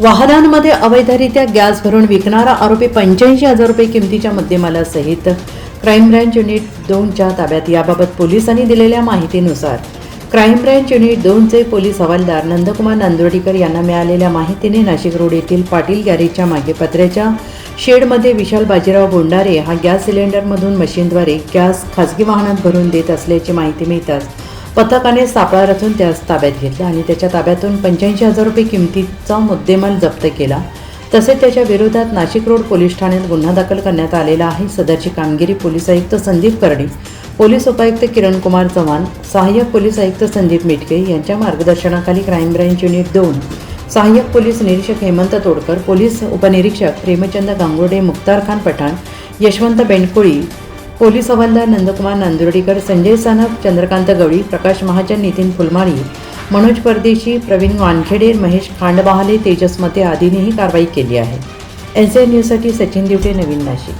वाहनांमध्ये अवैधरित्या गॅस भरून विकणारा आरोपी पंच्याऐंशी हजार रुपये किमतीच्या मुद्देमालासहित क्राईम ब्रँच युनिट दोनच्या ताब्यात. याबाबत पोलिसांनी दिलेल्या माहितीनुसार क्राईम ब्रँच युनिट दोनचे पोलीस हवालदार नंदकुमार नांदोडीकर यांना मिळालेल्या माहितीने नाशिक रोड येथील पाटील गॅरेजच्या मागे पत्र्याच्या शेडमध्ये विशाल बाजीराव बोंडारे हा गॅस सिलेंडरमधून मशीनद्वारे गॅस खासगी वाहनात भरून देत असल्याची माहिती मिळताच पथकाने सापळा रचून त्यास ताब्यात घेतला आणि त्याच्या ताब्यातून पंच्याऐंशी हजार रुपये किमतीचा मुद्देमाल जप्त केला. तसेच त्याच्या विरोधात नाशिक रोड पोलीस ठाण्यात गुन्हा दाखल करण्यात आलेला आहे. सदरची कामगिरी पोलीस आयुक्त संदीप कर्णी पोलीस उपायुक्त किरण कुमार चव्हाण सहाय्यक पोलीस आयुक्त संदीप मिटके यांच्या मार्गदर्शनाखाली क्राईम ब्रँच युनिट दोन सहाय्यक पोलीस निरीक्षक हेमंत तोडकर पोलीस उपनिरीक्षक प्रेमचंद गांगुर्डे मुक्तार खान पठाण यशवंत बेंडकोळी पोलीस हवालदार नंदकुमार नांदुर्डीकर संजय सानप चंद्रकांत गवळी प्रकाश महाजन नितीन फुलमाळी मनोज परदेशी प्रवीण वानखेडे महेश खांडबहाले तेजस मते आदींनीही कारवाई केली आहे. एन सी एन न्यूजसाठी सचिन दिवटे नवीन नाशिक.